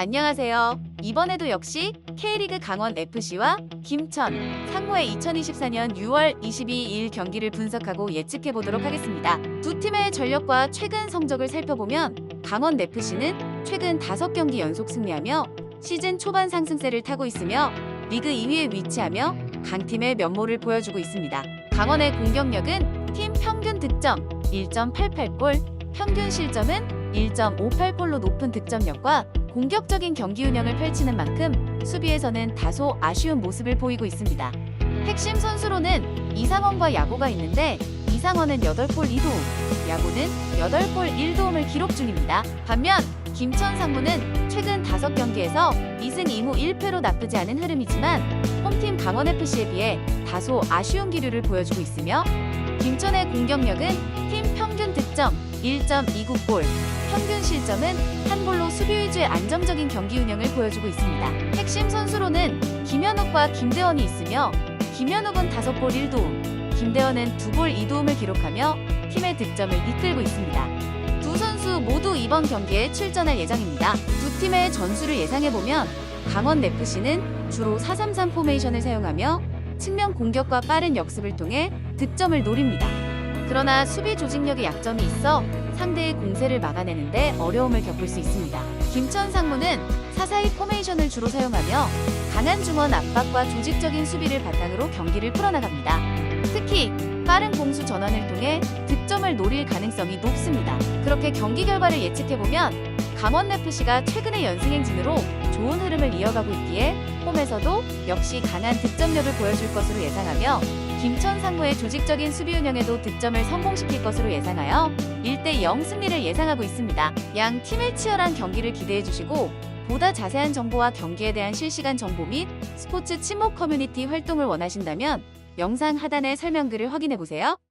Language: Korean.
안녕하세요. 이번에도 역시 K리그 강원 FC와 김천, 상무의 2024년 6월 22일 경기를 분석하고 예측해 보도록 하겠습니다. 두 팀의 전력과 최근 성적을 살펴보면 강원 FC는 최근 5경기 연속 승리하며 시즌 초반 상승세를 타고 있으며 리그 2위에 위치하며 강팀의 면모를 보여주고 있습니다. 강원의 공격력은 팀 평균 득점 1.88골, 평균 실점은 1.58골로 높은 득점력과 공격적인 경기 운영을 펼치는 만큼 수비에서는 다소 아쉬운 모습을 보이고 있습니다. 핵심 선수로는 이상원과 야구가 있는데 이상원은 8골 2도움, 야구는 8골 1도움을 기록 중입니다. 반면 김천 상무는 최근 5경기에서 2승 2무 1패로 나쁘지 않은 흐름이지만 홈팀 강원FC에 비해 다소 아쉬운 기류를 보여주고 있으며 김천의 공격력은 팀 평균 득점 1.29골, 평균 실점은 한 골로 수비 위주의 안정적인 경기 운영을 보여주고 있습니다. 핵심 선수로는 김현욱과 김대원이 있으며 김현욱은 5골 1도움, 김대원은 2골 2도움을 기록하며 팀의 득점을 이끌고 있습니다. 두 선수 모두 이번 경기에 출전할 예정입니다. 두 팀의 전술을 예상해보면 강원 FC는 주로 4-3-3 포메이션을 사용하며 측면 공격과 빠른 역습을 통해 득점을 노립니다. 그러나 수비 조직력에 약점이 있어 상대의 공세를 막아내는데 어려움을 겪을 수 있습니다. 김천 상무는 4-4-2 포메이션을 주로 사용하며 강한 중원 압박과 조직적인 수비를 바탕으로 경기를 풀어나갑니다. 특히 빠른 공수 전환을 통해 득점을 노릴 가능성이 높습니다. 그렇게 경기 결과를 예측해보면 FC가 최근의 연승 행진으로 좋은 흐름을 이어가고 있기에 홈에서도 역시 강한 득점력을 보여줄 것으로 예상하며 김천 상무의 조직적인 수비 운영에도 득점을 성공시킬 것으로 예상하여 1대0 승리를 예상하고 있습니다. 양 팀의 치열한 경기를 기대해 주시고 보다 자세한 정보와 경기에 대한 실시간 정보 및 스포츠 친목 커뮤니티 활동을 원하신다면 영상 하단의 설명글을 확인해 보세요.